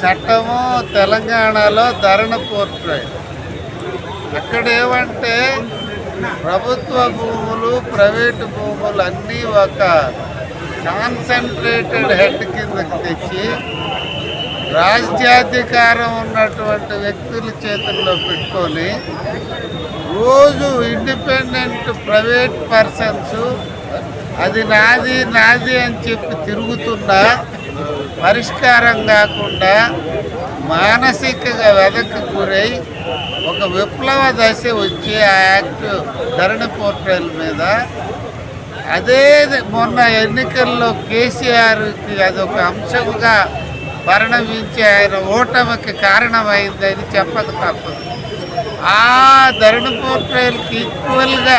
చట్టము తెలంగాణలో ధరణ పోర్ట్రై అక్కడ ఏమంటే ప్రభుత్వ భూములు ప్రైవేటు భూములు అన్నీ ఒక కాన్సన్ట్రేటెడ్ హెడ్ కిందకి తెచ్చి రాజ్యాధికారం ఉన్నటువంటి వ్యక్తుల చేతుల్లో పెట్టుకొని రోజు ఇండిపెండెంట్ ప్రైవేట్ పర్సన్స్ అది నాది నాది అని చెప్పి తిరుగుతున్నా పరిష్కారం కాకుండా మానసికంగా వెదక్కి గురై ఒక విప్లవ దశ వచ్చి ఆ యాక్ట్ ధరణి పోర్టల్ మీద. అదే మొన్న ఎన్నికల్లో కేసీఆర్కి అదొక అంశంగా పరిణమించి ఆయన ఓటమికి కారణమైందని చెప్పక తప్పదు. ఆ ధరణి పోర్టల్కి ఈక్వల్గా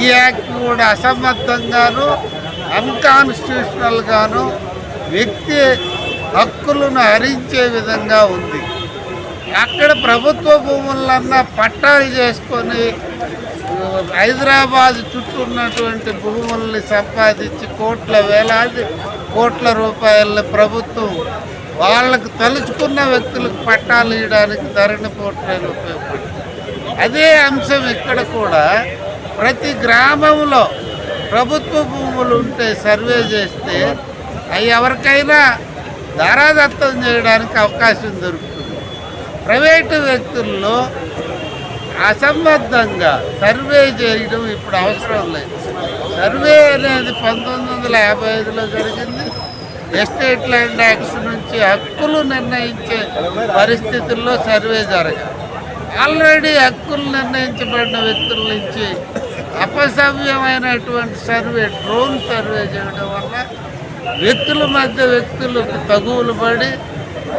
ఈ యాక్ట్ కూడా అసమర్థంగాను అన్కాన్స్టిట్యూషనల్గాను వ్యక్తి హక్కులను హరించే విధంగా ఉంది. అక్కడ ప్రభుత్వ భూములన్నా పట్టాలు చేసుకొని హైదరాబాద్ చుట్టూ ఉన్నటువంటి భూముల్ని సంపాదించి కోట్ల వేలాది కోట్ల రూపాయల ప్రభుత్వం వాళ్ళకు తలుచుకున్న వ్యక్తులకు పట్టాలు ఇవ్వడానికి ధరణి పోర్టల్ ఉపయోగపడుతుంది. అదే అంశం ఇక్కడ కూడా ప్రతి గ్రామంలో ప్రభుత్వ భూములు ఉంటే సర్వే చేస్తే అవి ఎవరికైనా ధారాదత్తం చేయడానికి అవకాశం దొరుకుతుంది. ప్రైవేటు వ్యక్తుల్లో అసంబద్ధంగా సర్వే చేయడం ఇప్పుడు అవసరం లేదు. సర్వే అనేది పంతొమ్మిది వందల యాభై ఐదులో జరిగింది. ఎస్టేట్ ల్యాండ్ యాక్ట్స్ నుంచి హక్కులు నిర్ణయించే పరిస్థితుల్లో సర్వే జరగాలి. ఆల్రెడీ హక్కులు నిర్ణయించబడిన వ్యక్తుల నుంచి అపసవ్యమైనటువంటి సర్వే డ్రోన్ సర్వే చేయడం వల్ల వ్యక్తుల మధ్య వ్యక్తులు తగువులు పడి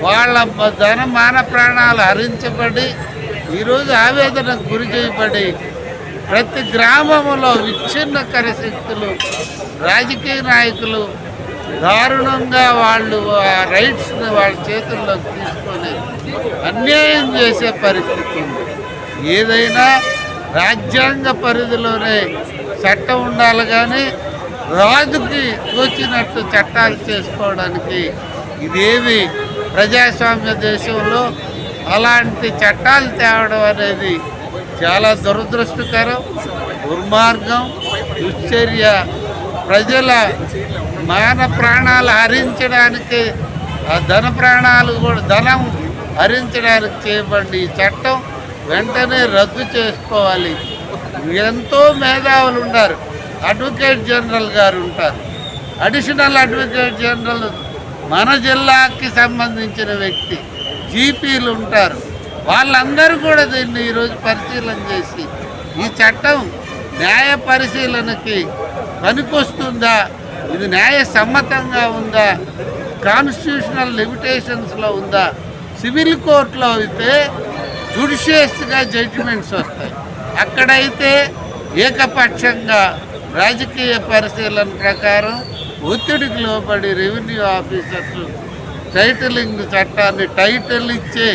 వాళ్ళ ధన మాన ప్రాణాలు హరించబడి ఈరోజు ఆవేదనకు గురి చేయబడి ప్రతి గ్రామంలో విచ్ఛిన్నకర శక్తులు రాజకీయ నాయకులు దారుణంగా వాళ్ళు ఆ రైట్స్ని వాళ్ళ చేతుల్లోకి తీసుకొని అన్యాయం చేసే పరిస్థితి ఉంది. ఏదైనా రాజ్యాంగ పరిధిలోనే చట్టం ఉండాలి కానీ రాజుకి తోచినట్టు చట్టాలు చేసుకోవడానికి ఇదేమి ప్రజాస్వామ్య దేశంలో అలాంటి చట్టాలు తేవడం అనేది చాలా దురదృష్టకరం దుర్మార్గం దుశ్చర్య. ప్రజల మాన ప్రాణాలు హరించడానికి ఆ ధన ప్రాణాలు కూడా ధనం హరించడానికి చేయబడిన ఈ చట్టం వెంటనే రద్దు చేసుకోవాలి. ఎంతో మేధావులు ఉన్నారు. అడ్వకేట్ జనరల్ గారు ఉంటారు. అడిషనల్ అడ్వకేట్ జనరల్ మన జిల్లాకి సంబంధించిన వ్యక్తి జీపీలు ఉంటారు. వాళ్ళందరూ కూడా దీన్ని ఈరోజు పరిశీలన చేసి ఈ చట్టం న్యాయ పరిశీలనకి పనికొస్తుందా? ఇది న్యాయ సమ్మతంగా ఉందా? కాన్స్టిట్యూషనల్ లిమిటేషన్స్లో ఉందా? సివిల్ కోర్టులో అయితే జుడిషియస్గా జడ్జిమెంట్స్ వస్తాయి. అక్కడైతే ఏకపక్షంగా రాజకీయ పరిశీలన ప్రకారం ఒత్తిడికి లోబడి రెవెన్యూ ఆఫీసర్స్ టైటిలింగ్ చట్టాన్ని టైటిల్ ఇచ్చే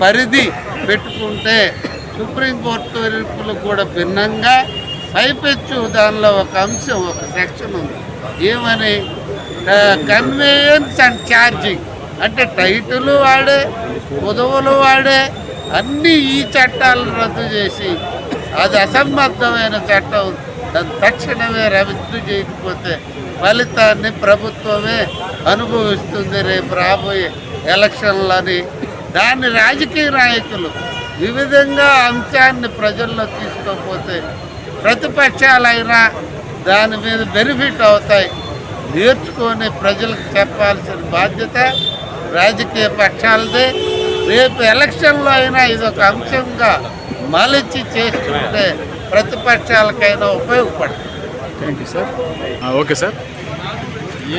పరిధి పెట్టుకుంటే సుప్రీంకోర్టు తీర్పులకు కూడా భిన్నంగా పైపెచ్చు దానిలో ఒక అంశం ఒక సెక్షన్ ఉంది. ఏమని? కన్వేయన్స్ అండ్ ఛార్జింగ్ అంటే టైటిల్ వాడే పొదవులు వాడే అన్నీ ఈ చట్టాలను రద్దు చేసి అది అసంబద్ధమైన చట్టం. తక్షణమే రద్దు చేయకపోతే ఫలితాన్ని ప్రభుత్వమే అనుభవిస్తుంది రేపు రాబోయే ఎలక్షన్లని. దాన్ని రాజకీయ నాయకులు వివిధంగా అంశాన్ని ప్రజల్లో తీసుకోకపోతే ప్రతిపక్షాలైనా దాని మీద బెనిఫిట్ అవుతాయి. నేర్చుకొని ప్రజలకు చెప్పాల్సిన బాధ్యత రాజకీయ పక్షాలదే. రేపు ఎలక్షన్లో అయినా ఇది ఒక అంశంగా మలిచి చేసుకుంటే ప్రతిపక్షాలకైనా ఉపయోగపడుతుంది thank you sir okay sir.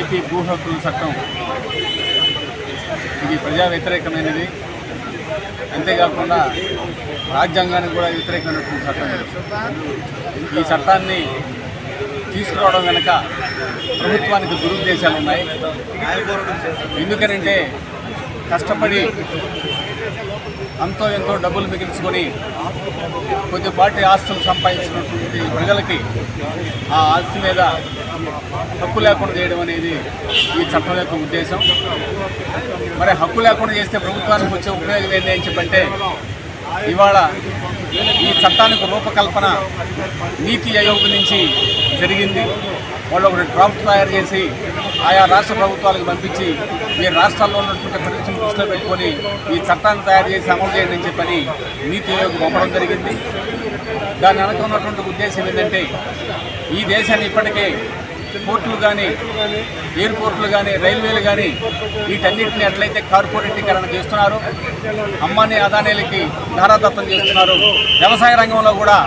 AP భూ హక్కుల చట్టం. ఇది ప్రజా వ్యతిరేకమైనది. అంతేకాకుండా రాజ్యాంగానికి కూడా వ్యతిరేకమైనటువంటి చట్టం ఇది. ఈ చట్టాన్ని తీసుకురావడం వెనుక ప్రభుత్వానికి దురుద్దేశాలు ఉన్నాయి ఎందుకనంటే కష్టపడి అంతో ఎంతో డబ్బులు మిగిల్చుకొని కొద్దిపాటి ఆస్తులు సంపాదించినటువంటి ప్రజలకి ఆ ఆస్తి మీద హక్కు లేకుండా చేయడం అనేది ఈ చట్టం యొక్క ఉద్దేశం. మరి హక్కు లేకుండా చేస్తే ప్రభుత్వానికి వచ్చే ఉపయోగం ఏంటి అని చెప్పంటే ఇవాళ ఈ చట్టానికి రూపకల్పన నీతి ఆయోగ్ నుంచి జరిగింది. వాళ్ళు ఒకటి డ్రాఫ్ట్ తయారు చేసి ఆయా రాష్ట్ర ప్రభుత్వాలకు పంపించి మీ రాష్ట్రాల్లో ఉన్నటువంటి దృష్టిలో పెట్టుకొని ఈ చట్టాన్ని తయారు చేసి అమలు చేయండి అని చెప్పని నీతి ఆయోగ్ పంపడం జరిగింది. దాని వెనక ఉన్నటువంటి ఉద్దేశం ఏంటంటే ఈ దేశాన్ని ఇప్పటికే పోర్టులు కానీ ఎయిర్పోర్ట్లు కానీ రైల్వేలు కానీ వీటన్నిటిని ఎట్లయితే కార్పొరేటీకరణ చేస్తున్నారు అమ్మాని అదానీలకి ధారాదత్తం చేస్తున్నారు వ్యవసాయ రంగంలో కూడా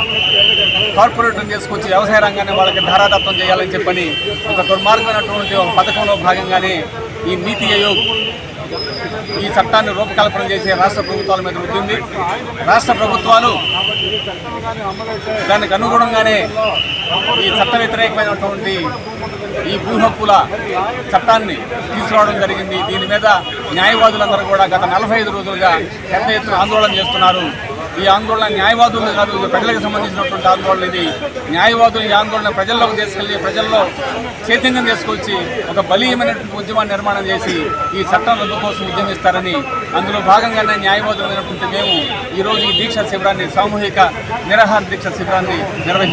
కార్పొరేట్లను చేసుకొచ్చి వ్యవసాయ రంగాన్ని వాళ్ళకి ధారాదత్తం చేయాలని చెప్పని ఒక దుర్మార్గమైనటువంటి ఒక పథకంలో భాగంగానే ఈ నీతి ఆయోగ్ ఈ చట్టాన్ని రూపకల్పన చేసే రాష్ట్ర ప్రభుత్వాల మీద ఉంటుంది రాష్ట్ర ప్రభుత్వాలు దానికి అనుగుణంగానే ఈ చట్ట వ్యతిరేకమైనటువంటి ఈ భూ హక్కుల చట్టాన్ని తీసుకురావడం జరిగింది. దీని మీద న్యాయవాదులందరూ కూడా గత నలభై ఐదు రోజులుగా పెద్ద ఎత్తున ఆందోళన చేస్తున్నారు. ఈ ఆందోళన న్యాయవాదులు కాదు ప్రజలకు సంబంధించినటువంటి ఆందోళన ఇది. న్యాయవాదులు ఈ ఆందోళన ప్రజల్లోకి తీసుకెళ్ళి ప్రజల్లో చైతన్యం తీసుకొచ్చి ఒక బలీయమైనటువంటి ఉద్యమాన్ని నిర్మాణం చేసి ఈ చట్టం రద్దు కోసం ఉద్యమిస్తారని అందులో భాగంగానే న్యాయవాదులు అయినటువంటి మేము ఈరోజు ఈ దీక్ష శిబిరాన్ని సామూహిక నిరాహార దీక్ష శిబిరాన్ని నిర్వహిస్తాం.